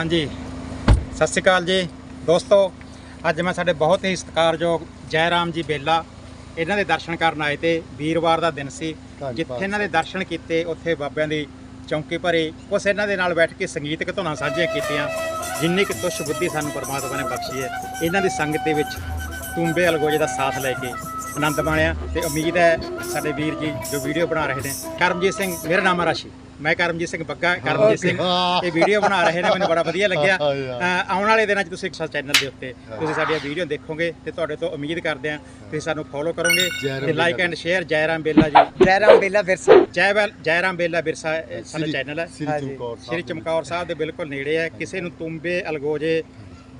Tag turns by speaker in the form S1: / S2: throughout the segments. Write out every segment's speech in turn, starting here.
S1: ਹਾਂਜੀ। ਸਤਿ ਸ਼੍ਰੀ ਅਕਾਲ ਜੀ। ਦੋਸਤੋ ਅੱਜ ਮੈਂ ਸਾਡੇ ਬਹੁਤ ਹੀ ਸਤਿਕਾਰਯੋਗ ਜੈ ਰਾਮ ਜੀ ਬੇਲਾ ਇਹਨਾਂ ਦੇ ਦਰਸ਼ਨ ਕਰਨ ਆਏ ਤੇ ਵੀਰਵਾਰ ਦਾ ਦਿਨ ਸੀ। ਜਿੱਥੇ ਇਹਨਾਂ ਦੇ ਦਰਸ਼ਨ ਕੀਤੇ ਉੱਥੇ ਬਾਬਿਆਂ ਦੀ ਚੌਂਕੀ ਭਰੇ ਉਸ ਇਹਨਾਂ ਦੇ ਨਾਲ ਬੈਠ ਕੇ ਸੰਗੀਤਕ ਧੁਨਾਂ ਸਾਂਝੀਆਂ ਕੀਤੀਆਂ। ਜਿੰਨੀ ਕਿ ਤੁਸ਼ ਬੁੱਧੀ ਸਾਨੂੰ ਪਰਮਾਤਮਾ ਨੇ ਬਖਸ਼ੀ ਹੈ ਇਹਨਾਂ ਦੀ ਸੰਗਤ ਦੇ ਵਿੱਚ ਤੁੰਬੇ ਅਲਗੋਜੇ ਦਾ ਸਾਥ ਲੈ ਕੇ ਆਨੰਦ ਮਾਣਿਆ ਤੇ ਉਮੀਦ ਹੈ ਸਾਡੇ ਵੀਰ ਜੀ ਜੋ ਵੀਡੀਓ ਬਣਾ ਰਹੇ ਨੇ ਕਰਮਜੀਤ ਸਿੰਘ ਮੇਰਾ ਨਾਮ ਹੈ ਰਾਸ਼ੀ। ਮੈਂ ਕਰਮਜੀਤ ਸਿੰਘ ਬੱਗਾ ਕਰਮਜੀਤ ਸਿੰਘ ਇਹ ਵੀਡੀਓ ਬਣਾ ਰਹੇ ਨੇ ਮੈਨੂੰ ਬੜਾ ਵਧੀਆ ਲੱਗਿਆ। ਆਉਣ ਵਾਲੇ ਦਿਨਾਂ 'ਚ ਤੁਸੀਂ ਇੱਕ ਚੈਨਲ ਦੇ ਉੱਤੇ ਤੁਸੀਂ ਸਾਡੀਆਂ ਵੀਡੀਓ ਦੇਖੋਗੇ ਤੇ ਤੁਹਾਡੇ ਤੋਂ ਉਮੀਦ ਕਰਦੇ ਹਾਂ ਤੁਸੀਂ ਸਾਨੂੰ ਫੋਲੋ ਕਰੋਗੇ ਤੇ like. And share Jai Ram ਬੇਲਾ ਜੀ।
S2: ਜੈਰਾਮ ਬੇਲਾ ਵਿਰਸਾ
S1: ਜੈ ਬੈਲ ਜੈ ਰਾਮ ਬੇਲਾ ਬਿਰਸਾ ਇਹ ਸਾਡਾ ਚੈਨਲ ਹੈ।
S3: ਸ਼੍ਰੀ ਚਮਕੌਰ ਸਾਹਿਬ
S1: ਦੇ ਬਿਲਕੁਲ ਨੇੜੇ ਹੈ। ਕਿਸੇ ਨੂੰ ਤੁੰਬੇ ਅਲਗੋਜੇ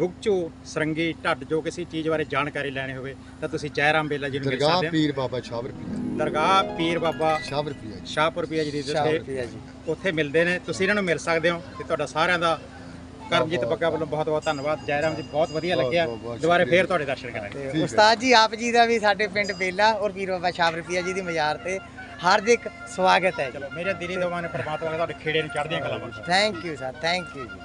S1: ਭੁਗਚੂ ਸਰੰਗੀ ਢੱਡ ਜੋ ਕਿਸੇ ਚੀਜ਼ ਬਾਰੇ ਜਾਣਕਾਰੀ ਲੈਣੀ ਹੋਵੇ ਤਾਂ ਤੁਸੀਂ ਜੈ ਰਾਮ ਬੇਲਾ ਜੀ ਨੂੰ ਮਿਲ
S3: ਦਰਗਾਹ
S1: ਸਕਦੇ ਹੋ।
S3: ਪੀਰ ਬਾਬਾ ਸ਼ਾਹਵਰ ਪੀਰ।
S1: ਦਰਗਾਹ ਪੀਰ ਬਾਬਾ
S3: ਸ਼ਾਹਵਰ ਪੀਰ ਜੀ।
S1: ਸ਼ਾਹਪੁਰ ਪਿਆ ਜੀ ਦੀ
S2: ਸ਼ਾਹ
S1: ਉੱਥੇ ਮਿਲਦੇ ਨੇ। ਤੁਸੀਂ ਇਹਨਾਂ ਨੂੰ ਮਿਲ ਸਕਦੇ ਹੋ ਤੇ ਤੁਹਾਡਾ ਸਾਰਿਆਂ ਦਾ ਕਰਮਜੀਤ ਬੱਗਾ ਵੱਲੋਂ ਬਹੁਤ ਬਹੁਤ ਧੰਨਵਾਦ। ਜੈ ਰਾਮ ਜੀ ਬਹੁਤ ਵਧੀਆ ਲੱਗਿਆ।
S3: ਬਹੁਤ- ਬਹੁਤ
S1: ਦੁਬਾਰੇ। ਫੇਰ ਤੁਹਾਡੇ ਦਰਸ਼ਨ ਕਰਾਂਗੇ।
S2: ਤੇ। ਉਸਤਾਦ ਜੀ ਆਪ ਜੀ ਦਾ ਵੀ ਸਾਡੇ ਪਿੰਡ ਬੇਲਾ ਔਰ ਪੀਰ ਬਾਬਾ ਸ਼ਾਹ ਰਫੀਆ ਜੀ ਦੀ ਮਜ਼ਾਰ ਤੇ ਹਾਰਦਿਕ ਸਵਾਗਤ ਹੈ ਜੀ।
S1: ਚਲੋ ਮੇਰੇ ਦਿਲੀ ਦੋਵਾਂ ਨੇ ਪ੍ਰਮਾਤਮਾ ਨੇ ਤੁਹਾਡੇ ਖੇੜੇ ਨੂੰ ਚੜ੍ਹਦੀਆਂ ਕਲਾ ਬਖਸ਼ੇ
S2: thank you sir thank you ji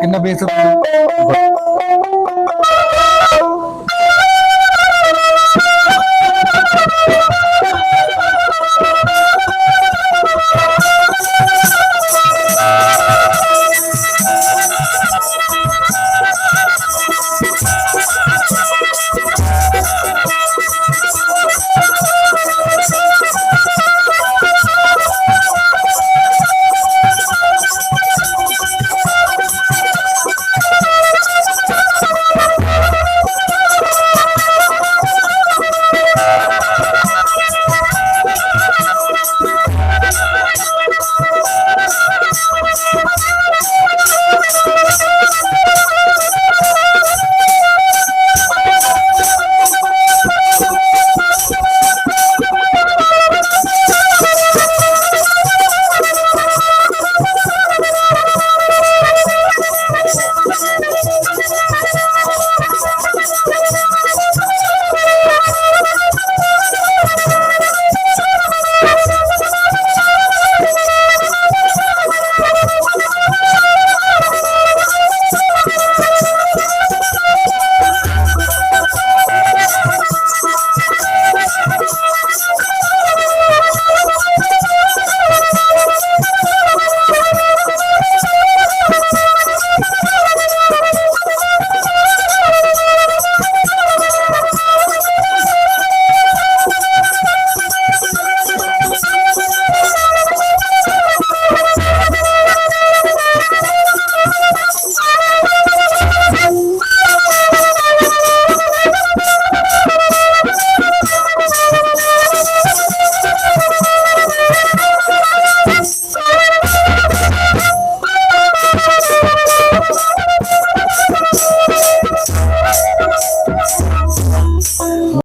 S3: எனக்கு என்ன பேசுறது? Oh!